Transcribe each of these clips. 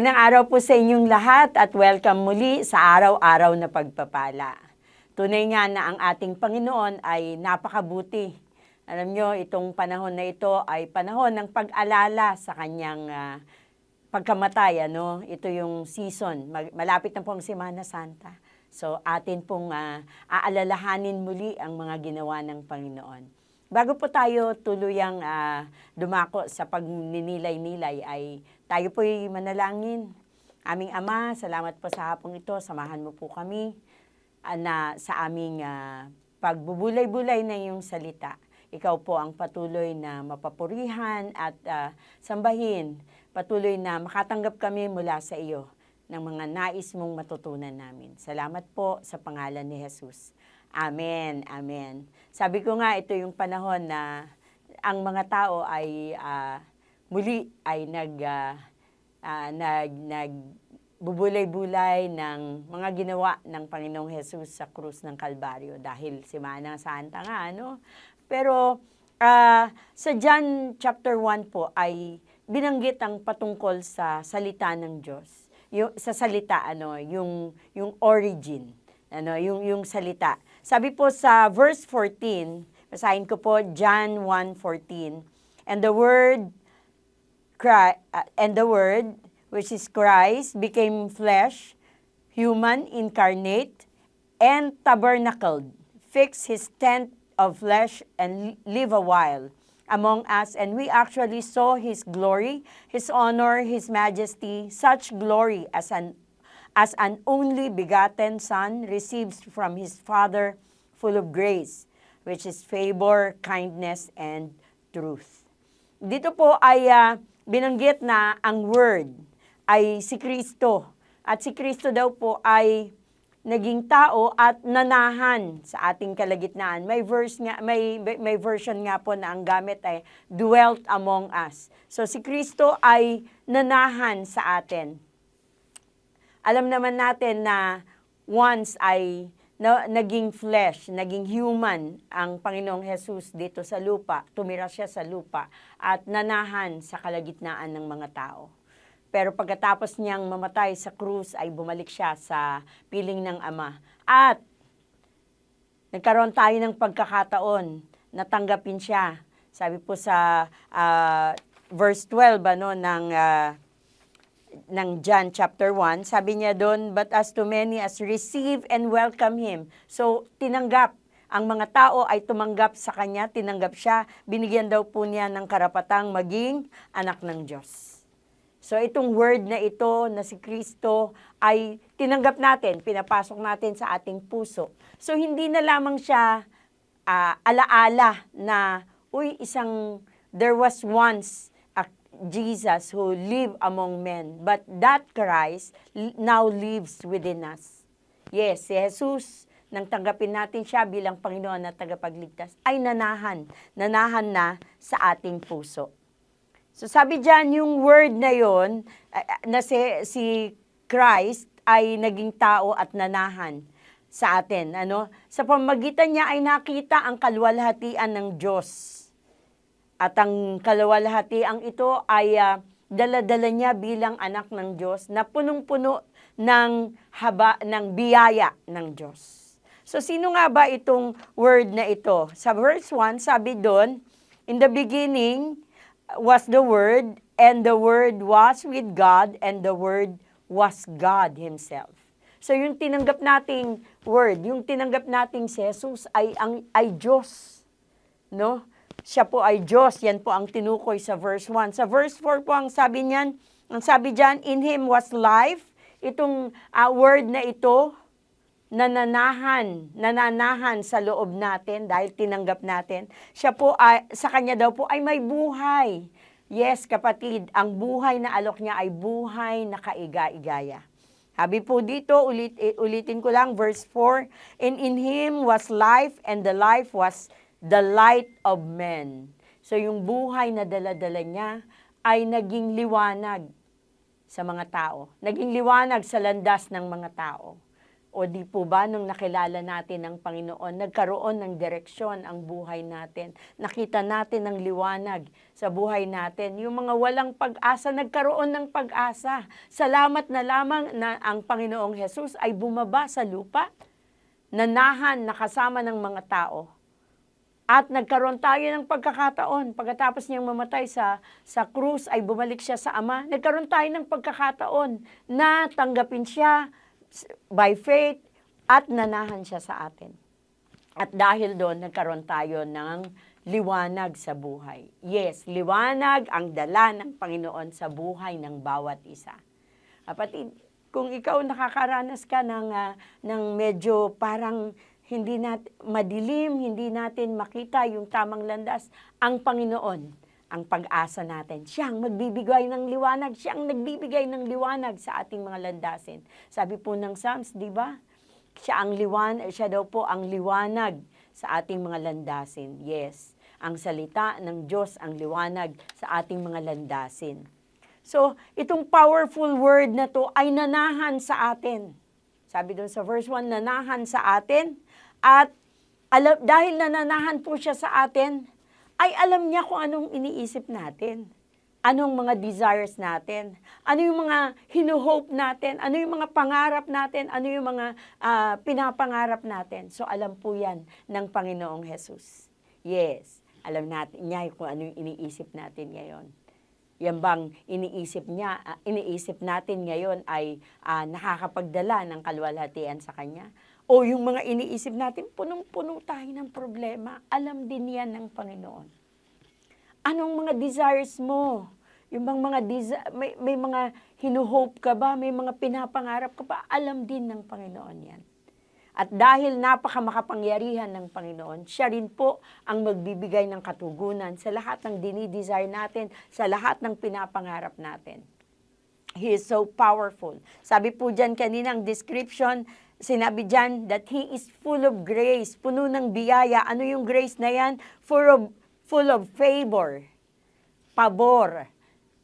Magandang araw po sa inyong lahat at welcome muli sa araw-araw na pagpapala. Tunay nga na ang ating Panginoon ay napakabuti. Alam nyo, itong panahon na ito ay panahon ng pag-alala sa kanyang ah, pagkamatay. Ano? Ito yung season. Mag- malapit na po ang Semana Santa. So atin pong ah, aalalahanin muli ang mga ginawa ng Panginoon. Bago po tayo tuluyang ah, dumako sa pagninilay-nilay ay tayo po'y manalangin. Aming Ama, salamat po sa hapong ito. Samahan mo po kami ah, na sa aming ah, pagbubulay-bulay na iyong salita. Ikaw po ang patuloy na mapapurihan at ah, sambahin. Patuloy na makatanggap kami mula sa iyo ng mga nais mong matutunan namin. Salamat po sa pangalan ni Jesus. Amen, amen. Sabi ko nga, ito yung panahon na ang mga tao ay ah, muli ay nag, ah, ah, nag, nag bubulay-bulay ng mga ginawa ng Panginoong Jesus sa krus ng Kalbaryo dahil si Mana Santa nga, ano? Pero ah, sa John chapter 1 po ay binanggit ang patungkol sa salita ng Diyos. Yung, sa salita, ano, yung, yung origin, ano, yung, yung salita. Sabi po sa verse 14, basahin ko po John 1:14. And the word Christ, and the word which is Christ became flesh, human incarnate, and tabernacled, fixed his tent of flesh and live a while among us and we actually saw his glory, his honor, his majesty, such glory as an as an only begotten son receives from his father full of grace, which is favor, kindness and truth. Dito po ay ah, binanggit na ang word ay si Kristo. At si Kristo daw po ay naging tao at nanahan sa ating kalagitnaan. May verse nga may may version nga po na ang gamit ay dwelt among us. So si Kristo ay nanahan sa atin. Alam naman natin na once ay na, naging flesh, naging human ang Panginoong Jesus dito sa lupa. Tumira siya sa lupa at nanahan sa kalagitnaan ng mga tao. Pero pagkatapos niyang mamatay sa krus ay bumalik siya sa piling ng Ama. At nagkaroon tayo ng pagkakataon na tanggapin siya. Sabi po sa ah, verse 12 ano, ng, ah, ng John chapter 1, sabi niya doon, But as to many as receive and welcome Him. So, tinanggap. Ang mga tao ay tumanggap sa Kanya, tinanggap siya, binigyan daw po niya ng karapatang maging anak ng Diyos. So itong word na ito na si Kristo ay tinanggap natin, pinapasok natin sa ating puso. So hindi na lamang siya ah, alaala na, uy, isang, there was once Jesus who lived among men, but that Christ now lives within us. Yes, si Jesus, nang tanggapin natin siya bilang Panginoon at tagapagligtas, ay nanahan, nanahan na sa ating puso. So sabi diyan yung word na yon na si, si Christ ay naging tao at nanahan sa atin. Ano? Sa pamagitan niya ay nakita ang kalwalhatian ng Diyos. At ang kalwalhatian ito ay ah, dala-dala niya bilang anak ng Diyos na punong-puno ng haba ng biyaya ng Diyos. So sino nga ba itong word na ito? Sa verse 1, sabi doon, in the beginning was the word and the word was with God and the word was God himself. So yung tinanggap nating word, yung tinanggap nating si Jesus ay ang ay Diyos. No? Siya po ay Diyos. Yan po ang tinukoy sa verse 1. Sa verse 4 po ang sabi niyan, ang sabi diyan, in him was life. Itong ah, word na ito, nananahan, nananahan sa loob natin dahil tinanggap natin. Siya po, ay, sa kanya daw po ay may buhay. Yes, kapatid, ang buhay na alok niya ay buhay na kaiga-igaya. Sabi po dito, ulit, eh, ulitin ko lang, verse 4, And in Him was life, and the life was the light of men. So yung buhay na dala-dala niya ay naging liwanag sa mga tao. Naging liwanag sa landas ng mga tao. O di po ba nung nakilala natin ang Panginoon, nagkaroon ng direksyon ang buhay natin. Nakita natin ang liwanag sa buhay natin. Yung mga walang pag-asa, nagkaroon ng pag-asa. Salamat na lamang na ang Panginoong Jesus ay bumaba sa lupa, nanahan, nakasama ng mga tao. At nagkaroon tayo ng pagkakataon. Pagkatapos niyang mamatay sa, sa krus, ay bumalik siya sa Ama. Nagkaroon tayo ng pagkakataon na tanggapin siya by faith at nanahan siya sa atin. At dahil doon, nagkaroon tayo ng liwanag sa buhay. Yes, liwanag ang dala ng Panginoon sa buhay ng bawat isa. Kapatid, kung ikaw nakakaranas ka ng, ah, ng medyo parang hindi nat madilim, hindi natin makita yung tamang landas, ang Panginoon ang pag-asa natin. Siyang magbibigay ng liwanag, siyang nagbibigay ng liwanag sa ating mga landasin. Sabi po ng Psalms, di ba? Siya ang liwan, siya daw po ang liwanag sa ating mga landasin. Yes, ang salita ng Diyos ang liwanag sa ating mga landasin. So, itong powerful word na to ay nanahan sa atin. Sabi doon sa verse 1, nanahan sa atin. At alam, dahil nananahan po siya sa atin, ay alam niya kung anong iniisip natin. Anong mga desires natin? Ano yung mga hinuhope natin? Ano yung mga pangarap natin? Ano yung mga ah, pinapangarap natin? So alam po yan ng Panginoong Jesus. Yes, alam natin niya kung ano yung iniisip natin ngayon. Yan bang iniisip niya, ah, iniisip natin ngayon ay ah, nakakapagdala ng kalwalhatian sa kanya? O yung mga iniisip natin, punong-puno tayo ng problema. Alam din yan ng Panginoon. Anong mga desires mo? Yung bang mga desi- may, may mga hinuhope ka ba? May mga pinapangarap ka ba? Alam din ng Panginoon yan. At dahil napaka makapangyarihan ng Panginoon, siya rin po ang magbibigay ng katugunan sa lahat ng dinidesire natin, sa lahat ng pinapangarap natin. He is so powerful. Sabi po dyan kanina ang description, sinabi dyan that He is full of grace, puno ng biyaya. Ano yung grace na yan? Full of, full of favor, pabor.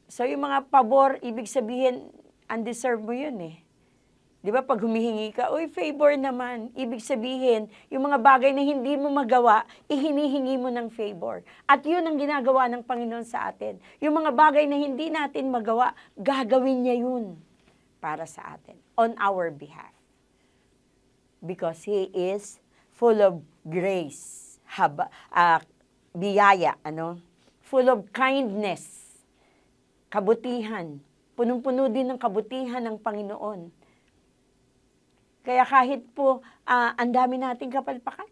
So yung mga pabor, ibig sabihin, undeserved mo yun eh. Di ba pag humihingi ka, uy, favor naman. Ibig sabihin, yung mga bagay na hindi mo magawa, ihinihingi mo ng favor. At yun ang ginagawa ng Panginoon sa atin. Yung mga bagay na hindi natin magawa, gagawin niya yun para sa atin, on our behalf. Because He is full of grace, haba, ah, biyaya, ano? Full of kindness, kabutihan. Punong-puno din ng kabutihan ng Panginoon. Kaya kahit po ah, ang dami nating kapalpakan,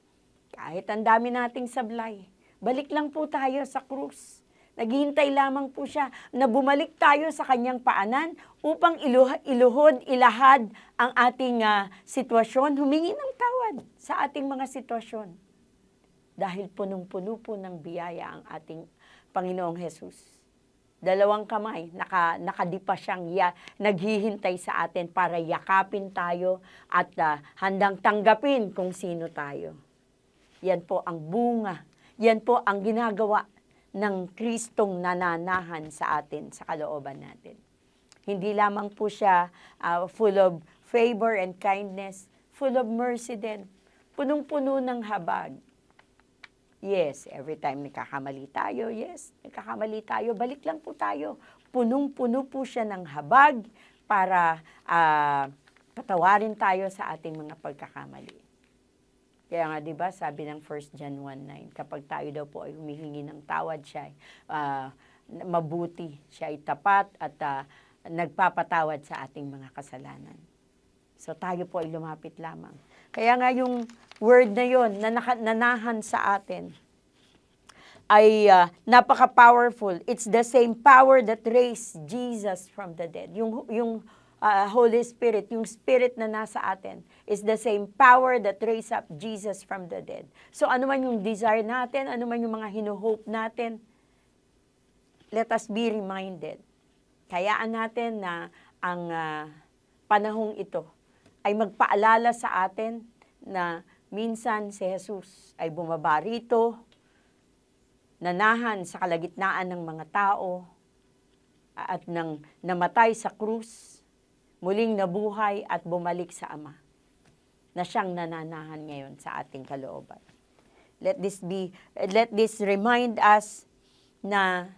kahit ang dami nating sablay, balik lang po tayo sa krus. Naghihintay lamang po siya na bumalik tayo sa kanyang paanan upang iluha, iluhod, ilahad ang ating ah, sitwasyon, humingi ng tawad sa ating mga sitwasyon. Dahil punong-puno po ng biyaya ang ating Panginoong Jesus dalawang kamay, naka, nakadipa siyang ya, naghihintay sa atin para yakapin tayo at ah, handang tanggapin kung sino tayo. Yan po ang bunga. Yan po ang ginagawa ng Kristong nananahan sa atin, sa kalooban natin. Hindi lamang po siya ah, full of favor and kindness, full of mercy din. Punong-puno ng habag. Yes, every time nagkakamali tayo, yes, nagkakamali tayo, balik lang po tayo. Punong-puno po siya ng habag para ah, patawarin tayo sa ating mga pagkakamali. Kaya nga, di ba, sabi ng 1 John 1.9, kapag tayo daw po ay humihingi ng tawad siya, ah, mabuti, siya ay tapat at ah, nagpapatawad sa ating mga kasalanan. So tayo po ay lumapit lamang. Kaya nga yung word na yon na nanahan sa atin ay ah, napaka-powerful. It's the same power that raised Jesus from the dead. Yung, yung ah, Holy Spirit, yung Spirit na nasa atin, is the same power that raised up Jesus from the dead. So ano man yung desire natin, ano man yung mga hinuhope natin, let us be reminded. Kayaan natin na ang ah, panahong ito ay magpaalala sa atin na minsan si Jesus ay bumaba rito, nanahan sa kalagitnaan ng mga tao, at nang namatay sa krus, muling nabuhay at bumalik sa Ama na siyang nananahan ngayon sa ating kalooban. Let this be let this remind us na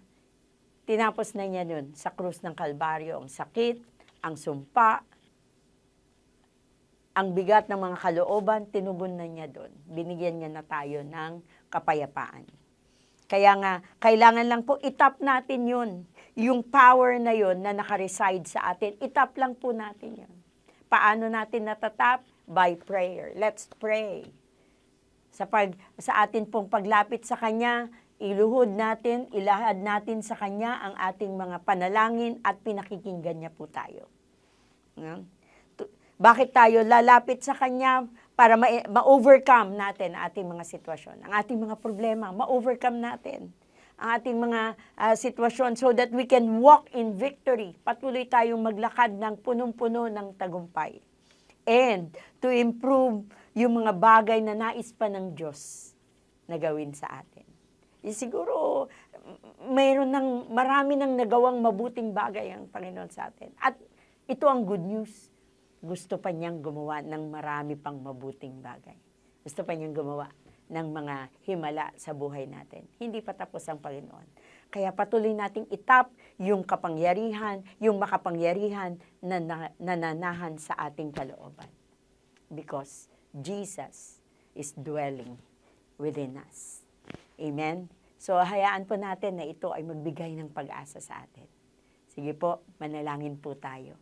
tinapos na niya yun sa krus ng Kalbaryo ang sakit, ang sumpa, ang bigat ng mga kalooban, tinugon na niya doon. Binigyan niya na tayo ng kapayapaan. Kaya nga, kailangan lang po itap natin yun. Yung power na yun na nakareside sa atin, itap lang po natin yun. Paano natin natatap? By prayer. Let's pray. Sa, pag, sa atin pong paglapit sa Kanya, iluhod natin, ilahad natin sa Kanya ang ating mga panalangin at pinakikinggan niya po tayo. Nga? Bakit tayo lalapit sa Kanya para ma- ma-overcome natin ang ating mga sitwasyon, ang ating mga problema, ma-overcome natin ang ating mga ah, sitwasyon so that we can walk in victory. Patuloy tayong maglakad ng punong-puno ng tagumpay. And to improve yung mga bagay na nais pa ng Diyos na gawin sa atin. Eh, siguro, mayroon ng, marami nang nagawang mabuting bagay ang Panginoon sa atin. At ito ang good news. Gusto pa niyang gumawa ng marami pang mabuting bagay. Gusto pa niyang gumawa ng mga himala sa buhay natin. Hindi pa tapos ang Panginoon. Kaya patuloy nating itap yung kapangyarihan, yung makapangyarihan na na- nananahan sa ating kalooban. Because Jesus is dwelling within us. Amen? So, hayaan po natin na ito ay magbigay ng pag-asa sa atin. Sige po, manalangin po tayo.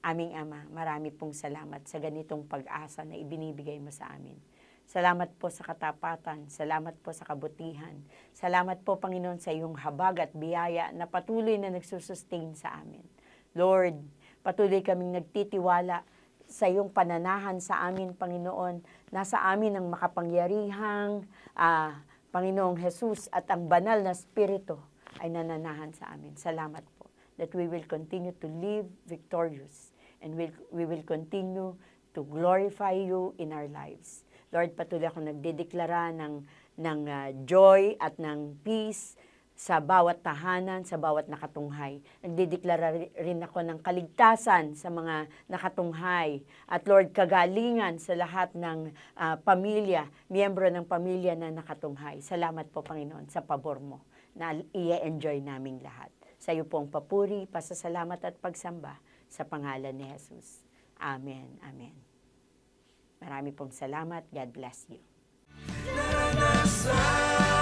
Aming Ama, marami pong salamat sa ganitong pag-asa na ibinibigay mo sa amin. Salamat po sa katapatan, salamat po sa kabutihan. Salamat po, Panginoon, sa iyong habag at biyaya na patuloy na nagsusustain sa amin. Lord, patuloy kaming nagtitiwala sa iyong pananahan sa amin, Panginoon. Nasa amin ang makapangyarihang ah, Panginoong Jesus at ang banal na Espiritu ay nananahan sa amin. Salamat po that we will continue to live victorious and we, we will continue to glorify you in our lives. Lord, patuloy ako nagdedeklara ng, ng ah, joy at ng peace sa bawat tahanan, sa bawat nakatunghay. Nagdedeklara ri- rin ako ng kaligtasan sa mga nakatunghay. At Lord, kagalingan sa lahat ng ah, pamilya, miyembro ng pamilya na nakatunghay. Salamat po, Panginoon, sa pabor mo na i-enjoy naming lahat. Sa iyo pong papuri, pasasalamat at pagsamba sa pangalan ni Jesus. Amen. Amen. Marami pong salamat. God bless you. Naranasan